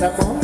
tá bom?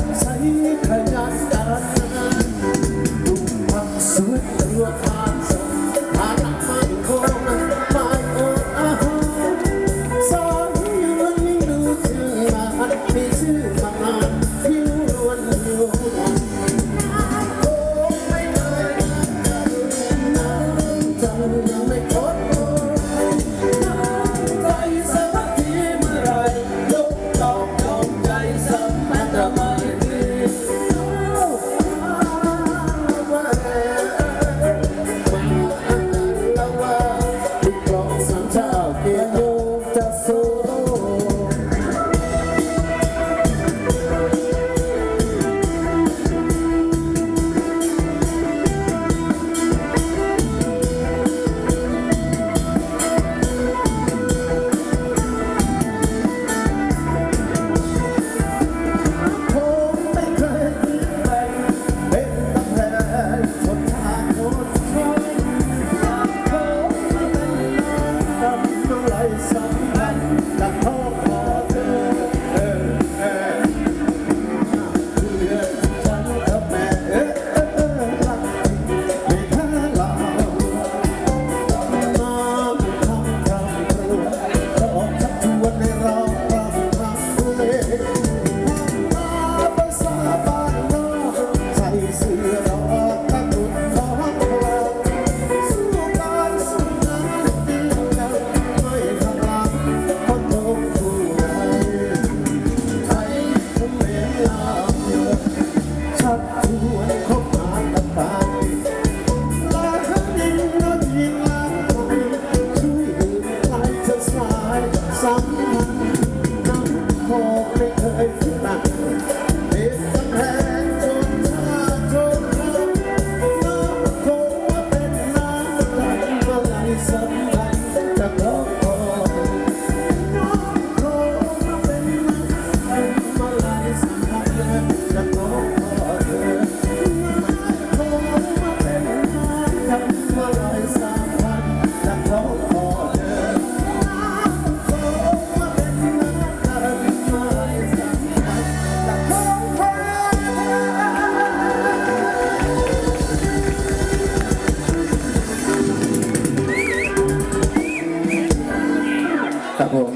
ครับผม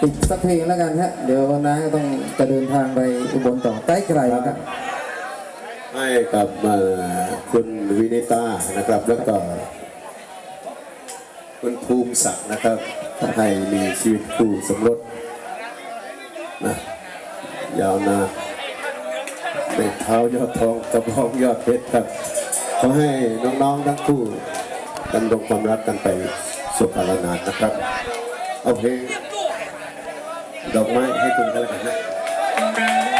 อีกสักเพลงแล้วกันฮะเดี๋ยวน้าก็ต้องจะเดินทางไปอุบลต่อใกล้ไกลครับ ให้กับคุณวินิตานะครับแล้วก็คุณภูมิศักดิ์นะครับให้มีชีวิตคู่สมรสนะยาวนาเป็นเท้ายอดทองกระบองยอดเพชรครับขอให้น้องๆทั้งคู่ดำรงความรักกันไปสุขภาพนานนะครับ โอเคดอกไม้ให้คุณกันแล้วกันนะ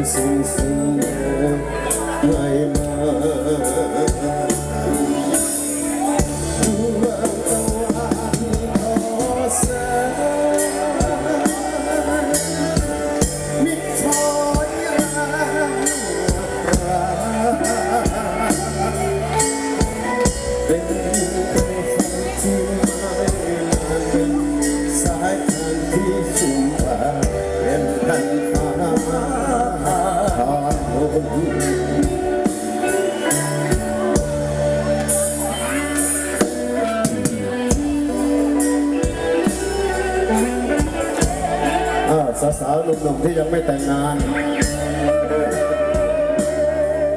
dancing singer. I am สาวๆหนุ่มๆที่ยังไม่แต่งงาน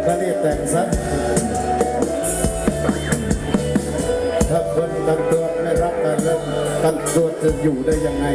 ก็รีบแต่งซะถ้าคนตันตัวไม่รักกันแล้วตันตัวจะอยู่ได้ยังไง